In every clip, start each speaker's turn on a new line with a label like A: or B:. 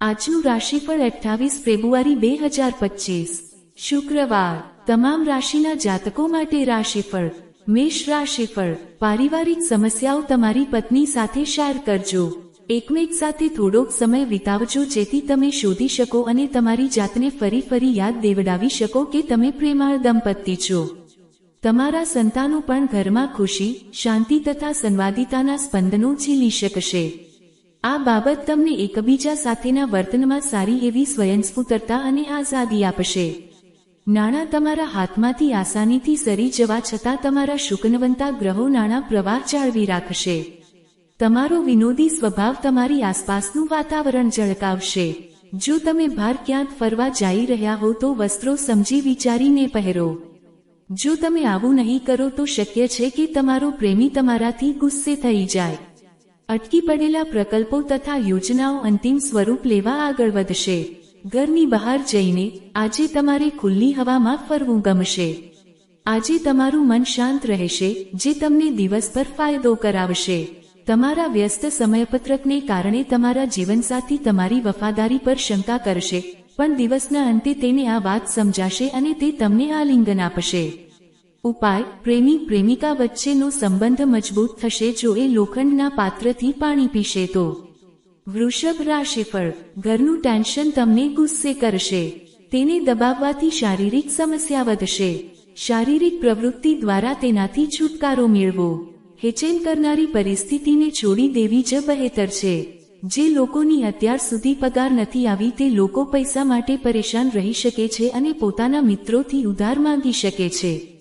A: આજનું રાશિફળ અઠ્ઠાવીસ ફેબ્રુઆરી બે હજાર પચીસ. શુક્રવાર. તમામ રાશિના જાતકો માટે રાશિફળ. મેષ રાશિફળ. પારિવારિક સમસ્યાઓ તમારી પત્ની સાથે શેર કરજો. એકમેક સાથે થોડોક સમય વિતાવજો જેથી તમે શોધી શકો અને તમારી જાતને ફરી ફરી યાદ દેવડાવી શકો કે તમે પ્રેમાળ દંપતી છો. તમારા સંતાનો પણ ઘરમાં ખુશી, શાંતિ તથા સંવાદિતાના સ્પંદનો ઝીલી શકશે. આ બાબત તમને એકબીજા સાથેના વર્તનમાં સારી એવી સ્વયંસ્ફૂતરતા અને આઝાદી આપશે. નાણાં તમારા હાથમાંથી આસાનીથી સરી જવા છતાં તમારા શુકનવંતા ગ્રહો નાણાં પ્રવાહ જાળવી રાખશે. તમારો વિનોદી સ્વભાવ તમારી આસપાસનું વાતાવરણ ઝળકાવશે. જો તમે બહાર ક્યાંક ફરવા જઈ રહ્યા હો તો વસ્ત્રો સમજી વિચારીને પહેરો. જો તમે આવું નહીં કરો તો શક્ય છે કે તમારો પ્રેમી તમારાથી ગુસ્સે થઈ જાય. અટકી પડેલા પ્રકલ્પો તથા યોજનાઓ અંતિમ સ્વરૂપ લેવા આગળ વધશે. ઘરની બહાર જઈને આજે તમારે ખુલ્લી હવામાં ફરવું ગમશે. આજે તમારું મન શાંત રહેશે, જે તમને દિવસભર ફાયદો કરાવશે. તમારા વ્યસ્ત સમયપત્રકને કારણે તમારા જીવનસાથી તમારી વફાદારી પર શંકા કરશે, પણ દિવસના અંતે તેને આ વાત સમજાશે અને તે તમને આલિંગન આપશે. ઉપાય, પ્રેમી, પ્રેમિકા વચ્ચેનો સંબંધ મજબૂત થશે જો એ લોખંડના પાત્રથી પાણી પીશે તો. વૃષભ રાશિફળ, ઘરનું ટેન્શન તમને ગુસ્સે કરશે. તેને દબાવવાથી શારીરિક સમસ્યા વધશે. શારીરિક પ્રવૃત્તિ દ્વારા તેનાથી છુટકારો મેળવો. હેચેન કરનારી પરિસ્થિતિને છોડી દેવી જ બહેતર છે. જે લોકોની અત્યાર સુધી પગાર નથી આવી તે લોકો પૈસા માટે પરેશાન રહી શકે છે અને પોતાના મિત્રોથી ઉધાર માંગી શકે છે.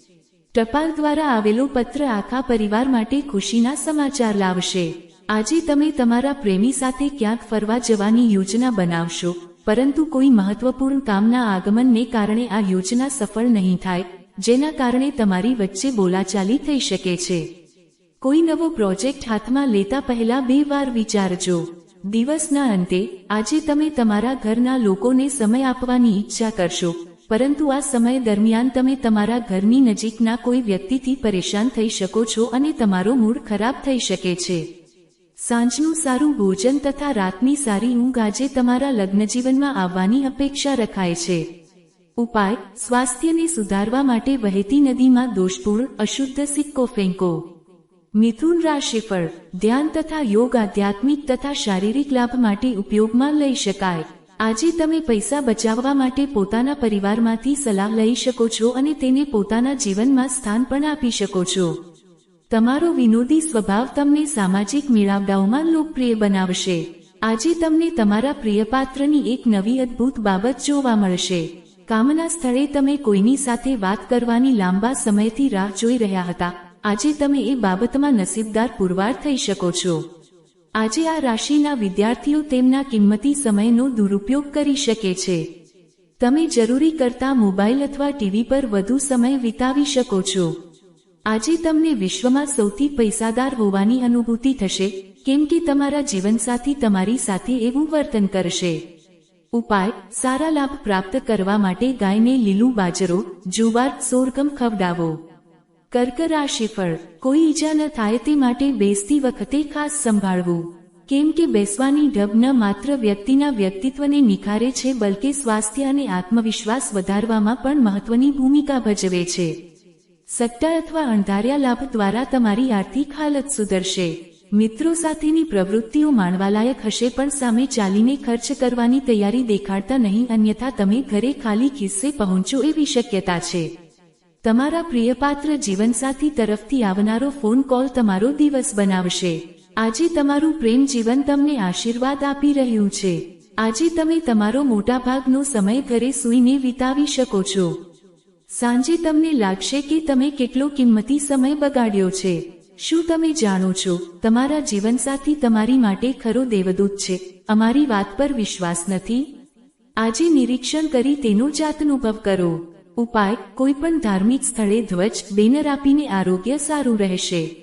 A: ટપાલ દ્વારા આવેલો પત્ર આખા પરિવાર માટે ખુશીના સમાચાર લાવશે. આજે તમે તમારા પ્રેમી સાથે ક્યાંક ફરવા જવાની યોજના બનાવશો, પરંતુ કોઈ મહત્વપૂર્ણ કામના આગમનને કારણે આ યોજના સફળ નહીં થાય, જેના કારણે તમારી વચ્ચે બોલાચાલી થઈ શકે છે. કોઈ નવો પ્રોજેક્ટ હાથમાં લેતા પહેલા બે વાર વિચારજો. દિવસના અંતે, આજે તમે તમારા ઘરના લોકોને સમય આપવાની ઈચ્છા કરશો પરંતુ આ સમય દરમિયાન તમે તમારા ઘરની નજીકના કોઈ વ્યક્તિથી પરેશાન થઈ શકો છો અને તમારો મૂડ ખરાબ થઈ શકે છે. સાંજનું સારું ભોજન તથા રાતની સારી ઊંઘ આજે તમારા લગ્નજીવનમાં આવવાની અપેક્ષા રખાય છે. ઉપાય, સ્વાસ્થ્યને સુધારવા માટે વહેતી નદીમાં દોષપૂર્ણ, અશુદ્ધ સિક્કો ફેંકો. મિથુન રાશિફળ ધ્યાન તથા યોગ આધ્યાત્મિક તથા શારીરિક લાભ માટે ઉપયોગમાં લઈ શકાય. આજે તમે પૈસા બચાવવા માટે પોતાના પરિવારમાંથી સલાહ લઈ શકો છો અને તેને પોતાના જીવનમાં સ્થાન પણ આપી શકો છો. તમારો વિનોદી સ્વભાવ તમને સામાજિક મેળાવડાઓમાં લોકપ્રિય બનાવશે. આજે તમને તમારા પ્રિયપાત્રની એક નવી અદ્ભુત બાબત જોવા મળશે. કામના સ્થળે તમે કોઈની સાથે વાત કરવાની લાંબા સમયથી રાહ જોઈ રહ્યા હતા. આજે તમે એ બાબતમાં નસીબદાર પુરવાર થઈ શકો છો. આજે આ રાશિના વિદ્યાર્થીઓ તેમના કિંમતી સમયનો દુરુપયોગ કરી શકે છે. તમે જરૂરી કરતા મોબાઈલ અથવા ટીવી પર વધુ સમય વિતાવી શકો છો. આજે તમને વિશ્વમાં સૌથી પૈસાદાર હોવાની અનુભૂતિ થશે, કેમ કે તમારા જીવનસાથી તમારી સાથે એવું વર્તન કરશે. ઉપાય, સારા લાભ પ્રાપ્ત કરવા માટે ગાયને લીલું બાજરો, જુવાર, સોરગમ ખવડાવો. કર્ક રાશિફળ કોઈ ઈજા ન થાય તે માટે બેસતી વખતે ખાસ સંભાળવું. કેમ કે બેસવાની ઢબ ન માત્ર વ્યક્તિના વ્યક્તિત્વને નિખારે છે, બલકે સ્વાસ્થ્ય અને આત્મવિશ્વાસ વધારવામાં પણ મહત્વની ભૂમિકા ભજવે છે. સટ્ટા અથવા અણધાર્યા લાભ દ્વારા તમારી આર્થિક હાલત સુધરશે. મિત્રો સાથેની પ્રવૃત્તિઓ માણવાલાયક હશે પણ સામે ચાલીને ખર્ચ કરવાની તૈયારી દેખાડતા નહીં, અન્યથા તમે ઘરે ખાલી ખિસ્સે પહોંચો એવી શક્યતા છે. તમારા પ્રિયપાત્ર જીવનસાથી તરફથી આવનારો ફોન કોલ તમારો દિવસ બનાવશે. આજે તમારું પ્રેમ જીવન તમને આશીર્વાદ આપી રહ્યું છે. આજે તમે તમારો મોટાભાગનો સમય ઘરે સૂઈને વિતાવી શકો છો. સાંજે તમને લાગશે કે તમે કેટલો કિંમતી સમય બગાડ્યો છે. શું તમે જાણો છો, તમારા જીવનસાથી તમારી માટે ખરો દેવદૂત છે? અમારી વાત પર વિશ્વાસ નથી? આજે નિરીક્ષણ કરી તેનો જાતનુભવ કરો. ઉપાય કોઈ પણ ધાર્મિક સ્થળે ધ્વજ, બેનર આપીને આરોગ્ય સારું રહેશે.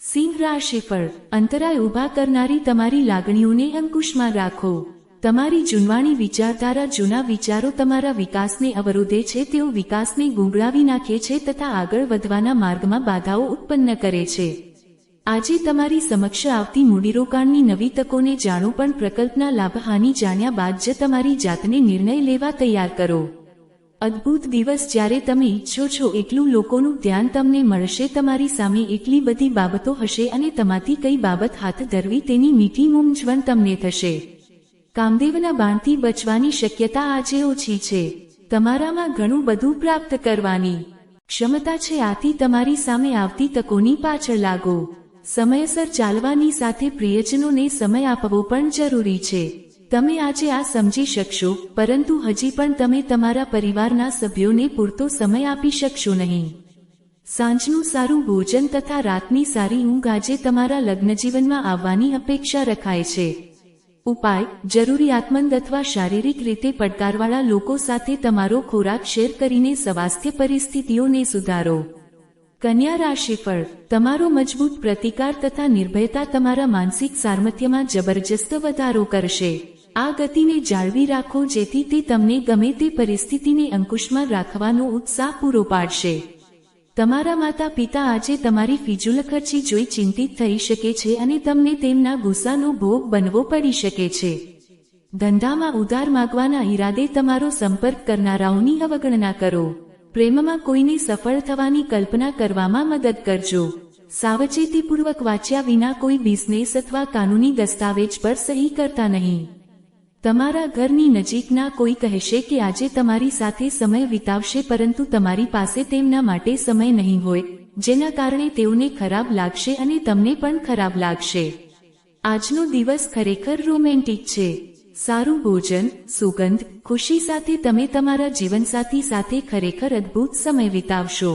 A: સિંહ રાશિફળ અંતરાય ઊભા કરનારી તમારી લાગણીઓને અંકુશમાં રાખો. તમારી જૂનવાણી વિચારધારા જૂના વિચારો તમારા વિકાસને અવરોધે છે, તેઓ વિકાસને ગુંગળાવી નાખે છે તથા આગળ વધવાના માર્ગમાં બાધાઓ ઉત્પન્ન કરે છે. આજે તમારી સમક્ષ આવતી મૂડીરોકાણની નવી તકોને જાણો પણ પ્રકલ્પના લાભહાનિ જાણ્યા બાદ જ તમારી જાતને નિર્ણય લેવા તૈયાર કરો. અદ્ભુત દિવસ જ્યારે તમે ઈચ્છો છો એટલું લોકોનું ધ્યાન તમને મળશે, તમારી સામે એટલી બધી બાબતો હશે અને તમાથી કઈ બાબત હાથ ધરવી તેની મીઠી મૂંઝવણ તમને થશે. કામદેવના બાણથી બચવાની શક્યતા આજે ઓછી છે. તમારામાં ઘણું બધું પ્રાપ્ત કરવાની ક્ષમતા છે. આથી તમારી સામે આવતી તકોની પાછળ લાગો. સમયસર ચાલવાની સાથે પ્રિયજનોને સમય આપવો પણ જરૂરી છે. તમે આજે આ સમજી શકશો, પરંતુ હજી પણ તમે તમારા પરિવારના સભ્યોને પૂરતો સમય આપી શકશો નહીં. સાંજનું સારું ભોજન તથા રાતની સારી ઊંઘ આજે તમારા લગ્નજીવનમાં આવવાની અપેક્ષા રખાય છે. ઉપાય જરૂરિયાતમંદ અથવા શારીરિક રીતે પડકારવાળા લોકો સાથે તમારો ખોરાક શેર કરીને સ્વાસ્થ્ય પરિસ્થિતિઓને સુધારો. કન્યા રાશિફળ, તમારો મજબૂત પ્રતિકાર તથા નિર્ભયતા તમારા માનસિક સામર્થ્યમાં જબરજસ્ત વધારો કરશે. આ ગતિને જાળવી રાખો જેથી તે તમને ગમે તે પરિસ્થિતિને અંકુશમાં રાખવાનો ઉત્સાહ પૂરો પાડશે. તમારા માતા પિતા આજે તમારી ફિજુલખર્ચી જોઈ ચિંતિત થઈ શકે છે અને તમને તેમના ગુસ્સાનો ભોગ બનવો પડી શકે છે. ધંધામાં ઉધાર માગવાના ઈરાદે તમારો સંપર્ક કરનારાઓની અવગણના કરો. પ્રેમમાં કોઈને સફળ થવાની કલ્પના કરવામાં મદદ કરજો. સાવચેતીપૂર્વક વાંચ્યા વિના કોઈ બિઝનેસ અથવા કાનૂની દસ્તાવેજ પર સહી કરતા નહીં. તમારા ઘરની નજીકના કોઈ કહેશે કે આજે તમારી સાથે સમય વિતાવશે પરંતુ તમારી પાસે તેમના માટે સમય નહીં હોય, જેના કારણે તેઓને ખરાબ લાગશે અને તમને પણ ખરાબ લાગશે. આજનો દિવસ ખરેખર રોમેન્ટિક છે. સારું ભોજન, સુગંધ, ખુશી સાથે તમે તમારા જીવનસાથી સાથે ખરેખર અદ્ભુત સમય વિતાવશો.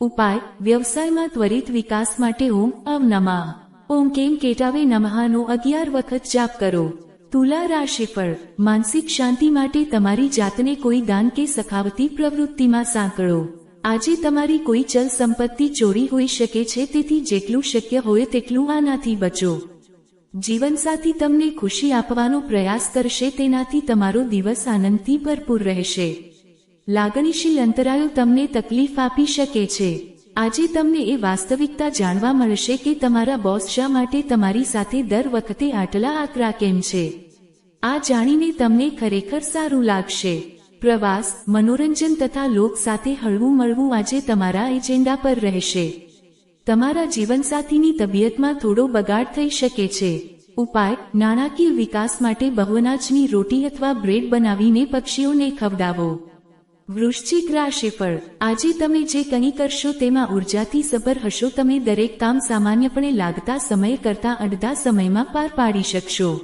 A: ઉપાય, વ્યવસાયમાં ત્વરિત વિકાસ માટે ઓમ અવ નમઃ. ઓમ કેમ કેટાવે નમહાનો અગિયાર વખત જાપ કરો. તુલા રાશિ પર માનસિક શાંતિ માટે તમારી જાતને કોઈ દાન કે સખાવતી પ્રવૃત્તિમાં સાંકળો. આજે તમારી કોઈ ચલ સંપત્તિ ચોરી હોઈ શકે છે, તેથી જેટલું શક્ય હોય તેટલું આનાથી બચો. જીવનસાથી તમને ખુશી આપવાનો પ્રયાસ કરશે, તેનાથી તમારો દિવસ આનંદથી ભરપૂર રહેશે. લાગણીશીલ અંતરાયો તમને તકલીફ આપી શકે છે. આજે તમને એ વાસ્તવિકતા જાણવા મળશે કે તમારા બોસ શા માટે તમારી સાથે દર વખતે આટલા આકરા કેમ છે. આ જાણીને તમને ખરેખર સારું લાગશે. પ્રવાસ, મનોરંજન તથા લોક સાથે હળવું મળવું આજે તમારા એજેન્ડા પર રહેશે. તમારા જીવનસાથીની તબિયતમાં થોડો બગાડ થઈ શકે છે. ઉપાય, નાણાકીય વિકાસ માટે બહુઅનાજની રોટી અથવા બ્રેડ બનાવીને પક્ષીઓને ખવડાવો. વૃશ્ચિક રાશિફળ આજે તમે જે કંઈ કરશો તેમાં ઉર્જાથી સભર હશો. તમે દરેક કામ સામાન્યપણે લાગતા સમય કરતા અડધા સમયમાં પાર પાડી શકશો.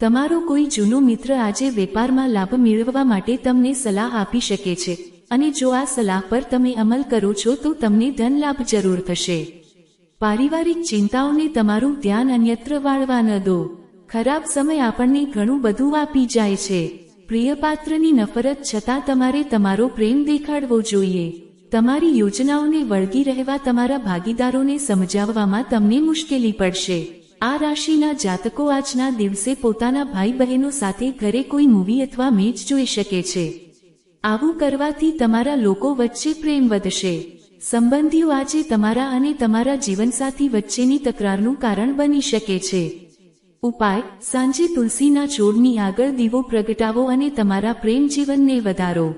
A: તમારો કોઈ જૂનો મિત્ર આજે વેપારમાં લાભ મેળવવા માટે તમને સલાહ આપી શકે છે અને જો આ સલાહ પર તમે અમલ કરો છો તો તમને ધન લાભ જરૂર થશે. પારિવારિક ચિંતાઓને તમારું ધ્યાન અન્યત્ર વાળવા ન દો. ખરાબ સમય આપણને ઘણું બધું આપી જાય છે. પ્રિય પાત્રની નફરત છતાં તમારે તમારો પ્રેમ દેખાડવો જોઈએ. તમારી યોજનાઓને વળગી રહેવા તમારા ભાગીદારોને સમજાવવામાં તમને મુશ્કેલી પડશે. આ રાશિના જાતકો આજના દિવસે પોતાના ભાઈ બહેનો સાથે ઘરે કોઈ મૂવી અથવા મેચ જોઈ શકે છે. આવું કરવાથી તમારા લોકો વચ્ચે પ્રેમ વધશે. સંબંધીઓ આજે તમારા અને તમારા જીવનસાથી વચ્ચેની તકરારનું કારણ બની શકે છે. ઉપાય, સાંજે તુલસીના છોડની આગળ દીવો પ્રગટાવો અને તમારા પ્રેમ જીવનને વધારો.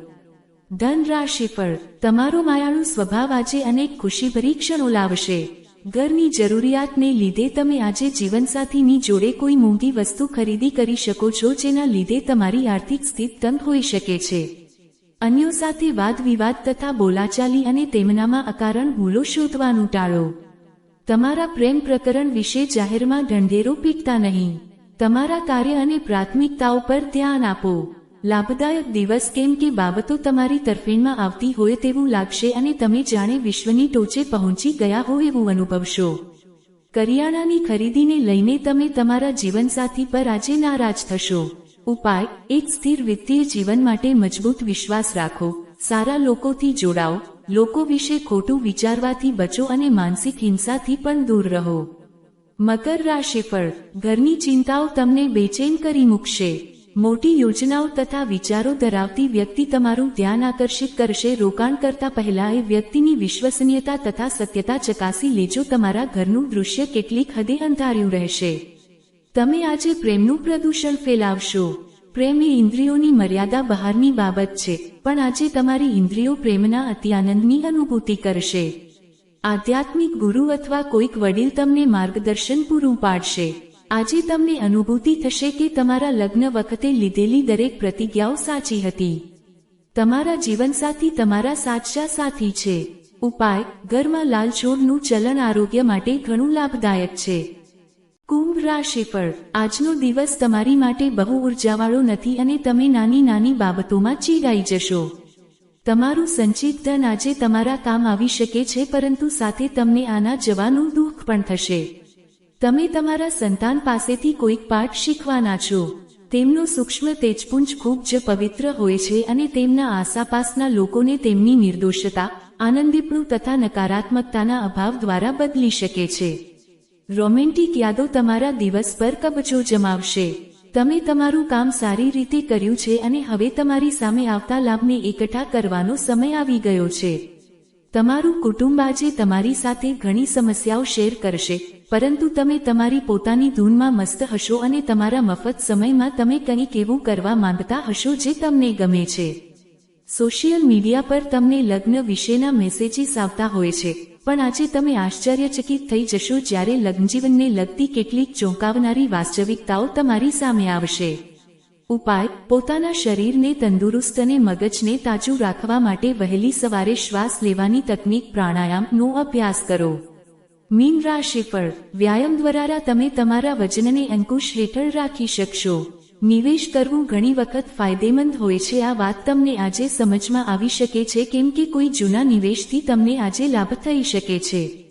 A: ધન રાશિફળ તમારો માયાળુ સ્વભાવ આજે અનેક ખુશીભરી ક્ષણો લાવશે. ઘરની જરૂરિયાતને લીધે તમે આજે જીવનસાથીની જોડે કોઈ મોંઘી વસ્તુ ખરીદી કરી શકો છો જેના લીધે તમારી આર્થિક સ્થિતિ તંગ હોઈ શકે છે. અન્યો સાથે વાદ વિવાદ તથા બોલાચાલી અને તેમનામાં અકારણ ભૂલો શોધવાનું ટાળો. તમારા પ્રેમ પ્રકરણ વિશે જાહેરમાં ઢંઢેરો પીટતા નહીં. તમારા કાર્ય અને પ્રાથમિકતાઓ પર ધ્યાન આપો. લાભદાયક દિવસ કેમ કે બાબતો તમારી તરફેણમાં આવતી હોય તેવું લાગશે અને તમે જાણે વિશ્વની ટોચે પહોંચી ગયા હો એવું અનુભવશો. કરિયાણાની ખરીદીને લઈને તમે તમારા જીવનસાથી પર આજે નારાજ થશો. ઉપાય, એક સ્થિર વિત્તીય જીવન માટે મજબૂત વિશ્વાસ રાખો. સારા લોકોથી જોડાઓ. લોકો વિશે ખોટું વિચારવાથી બચો અને માનસિક હિંસાથી પણ દૂર રહો. મકર રાશિફળ ઘરની ચિંતાઓ તમને બેચેન કરી મૂકશે. મોટી યોજનાઓ તથા વિચારો ધરાવતી વ્યક્તિ તમારું ધ્યાન આકર્ષિત કરશે. રોકાણ કરતા પહેલા એ વ્યક્તિની વિશ્વસનીયતા તથા સત્યતા ચકાસી લેજો. તમારા ઘરનું દૃશ્ય કેટલીક હદે અંધાર્યું રહેશે. તમે આજે પ્રેમનું પ્રદૂષણ ફેલાવશો. પ્રેમ એ ઇન્દ્રિયોની મર્યાદા બહારની બાબત છે. પણ આજે તમારી ઇન્દ્રિયો પ્રેમના અતિ આનંદની અનુભૂતિ કરશે. આધ્યાત્મિક ગુરુ અથવા કોઈક વડીલ તમને માર્ગદર્શન પૂરું પાડશે. આજે તમને અનુભૂતિ થશે કે તમારા લગ્ન વખતે લીધેલી દરેક પ્રતિજ્ઞાઓ સાચી હતી. તમારા જીવનસાથી તમારા સાચા સાથી છે. ઉપાય, ઘરમાં લાલ છોડનું ચલણ આરોગ્ય માટે ઘણું લાભદાયક છે. કુંભ રાશિફળ આજનો દિવસ તમારી માટે બહુ ઉર્જાવાળો નથી અને તમે નાની નાની બાબતોમાં ચીડાઈ જશો. તમારું સંચિત ધન આજે તમારા કામ આવી શકે છે, પરંતુ સાથે તમને આના જવાનું દુઃખ પણ થશે. તમે તમારા સંતાન પાસેથી કોઈક પાઠ શીખવાના છો. તેમનો સૂક્ષ્મ તેજપુંજ ખૂબ જ પવિત્ર હોય છે અને તેમના આસાપાસના લોકોને તેમની નિર્દોષતા, આનંદીપણું તથા નકારાત્મકતાના અભાવ દ્વારા બદલી શકે છે. રોમેન્ટિક યાદો તમારા દિવસ પર કબજો જમાવશે. તમે તમારું કામ સારી રીતે કર્યું છે અને હવે તમારી સામે આવતા લાભને એકઠા કરવાનો સમય આવી ગયો છે. તમારું કુટુંબ આજે તમારી સાથે ઘણી સમસ્યાઓ શેર કરશે, પરંતુ તમે તમારી પોતાની ધૂનમાં મસ્ત હશો અને તમારા મફત સમયમાં તમે કંઈક એવું કરવા માંગતા હશો જે તમને ગમે છે. સોશિયલ મીડિયા પર તમને લગ્ન વિશેના મેસેજીસ આવતા હોય છે. પણ આજે તમે આશ્ચર્યચકિત થઈ જશો જ્યારે લગ્નજીવનને લગતી કેટલીક ચોંકાવનારી વાસ્તવિકતાઓ તમારી સામે આવશે. ઉપાય, પોતાના શરીરને તંદુરસ્ત અને મગજને તાજું રાખવા માટે વહેલી સવારે શ્વાસ લેવાની તકનીક પ્રાણાયામનો અભ્યાસ કરો. મીન રાશિફળ વ્યાયામ દ્વારા તમે તમારા વજનને અંકુશ હેઠળ રાખી શકશો. નિવેશ કરવું ઘણી વખત ફાયદેમંદ હોય છે. આ વાત તમને આજે સમજમાં આવી શકે છે, કેમ કે કોઈ જૂના નિવેશથી તમને આજે લાભ થઈ શકે છે.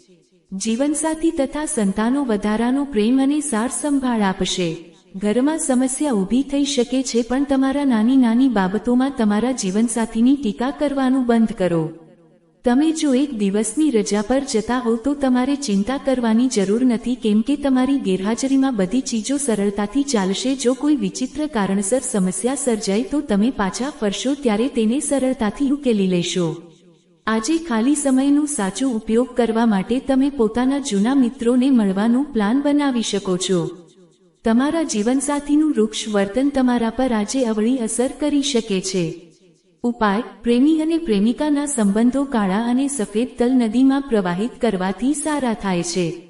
A: જીવનસાથી તથા સંતાનો વધારાનો પ્રેમ અને સાર સંભાળ આપશે. ઘરમાં સમસ્યા ઊભી થઈ શકે છે, પણ તમારા નાની નાની બાબતોમાં તમારા જીવનસાથીની ટીકા કરવાનું બંધ કરો. તમે જો એક દિવસની રજા પર જતા હો તો તમારે ચિંતા કરવાની જરૂર નથી કેમ કે તમારી ગેરહાજરીમાં બધી ચીજો સરળતાથી ચાલશે. જો કોઈ વિચિત્ર કારણસર સમસ્યા સર્જાય તો તમે પાછા ફરશો ત્યારે તેને સરળતાથી ઉકેલી લેશો. આજે ખાલી સમયનો સાચો ઉપયોગ કરવા માટે તમે પોતાના જૂના મિત્રોને મળવાનું પ્લાન બનાવી શકો છો. તમારા જીવનસાથીનું વૃક્ષ વર્તન તમારા પર આજે અવળી અસર કરી શકે છે. ઉપાય, પ્રેમી અને પ્રેમિકાના સંબંધો કાળા અને સફેદ તલ નદીમાં પ્રવાહિત કરવાથી સારા થાય છે.